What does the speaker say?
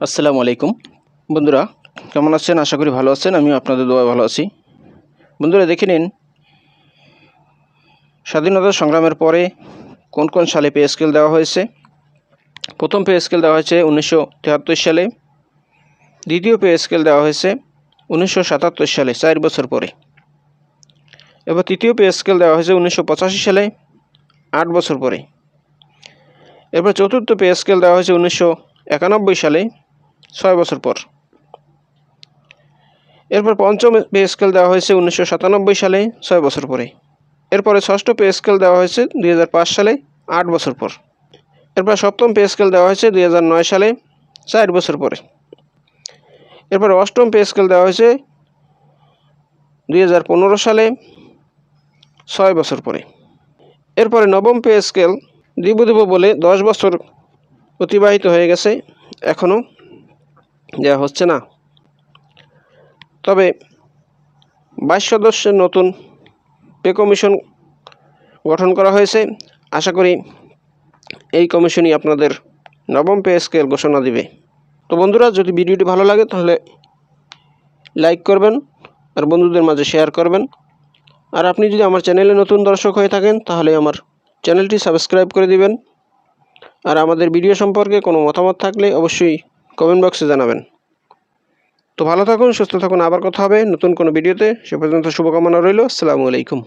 আসসালামু আলাইকুম। বন্ধুরা, কেমন আছেন? আশা করি ভালো আছেন। আমিও আপনাদের দোয়া ভালো আছি। বন্ধুরা, দেখে নিন, স্বাধীনতা সংগ্রামের পরে কোন কোন সালে পে স্কেল দেওয়া হয়েছে? প্রথম পে স্কেল দেওয়া হয়েছে উনিশশো সালে। দ্বিতীয় পে স্কেল দেওয়া হয়েছে উনিশশো সাতাত্তর সালে, চার বছর পরে। এবার তৃতীয় পে স্কেল দেওয়া হয়েছে উনিশশো পঁচাশি সালে, আট বছর পরে। এরপর চতুর্থ পে স্কেল দেওয়া হয়েছে উনিশশো একানব্বই সালে ছয় বছর পর। এরপর পঞ্চম পে স্কেল দেওয়া হয়েছে উনিশশো সাতানব্বই সালে, ছয় বছর পরে। এরপরে ষষ্ঠ পে স্কেল দেওয়া হয়েছে দুই হাজার পাঁচ সালে, আট বছর পর। এরপর সপ্তম পে স্কেল দেওয়া হয়েছে দুই হাজার নয় সালে, চার বছর পরে। এরপর অষ্টম পে স্কেল দেওয়া হয়েছে দুই হাজার পনেরো সালে, ছয় বছর পরে। এরপরে নবম পে স্কেল, দিব দিব বলে দশ বছর অতিবাহিত হয়ে গেছে, এখনও। দেওয়া হচ্ছে না। তবে বাইশ সদস্যের নতুন পে কমিশন গঠন করা হয়েছে। আশা করি এই কমিশনই আপনাদের নবম পে স্কেল ঘোষণা দিবে। তো বন্ধুরা, যদি ভিডিওটি ভালো লাগে, তাহলে লাইক করবেন আর বন্ধুদের মাঝে শেয়ার করবেন। আর আপনি যদি আমার চ্যানেলে নতুন দর্শক হয়ে থাকেন, তাহলে আমার চ্যানেলটি সাবস্ক্রাইব করে দিবেন। আর আমাদের ভিডিও সম্পর্কে কোনো মতামত থাকলে অবশ্যই কমেন্ট বক্সে জানাবেন। তো ভালো থাকুন, সুস্থ থাকুন, আবার কথা হবে নতুন কোনো ভিডিওতে। সে পর্যন্ত শুভকামনা রইল, আসসালামু আলাইকুম।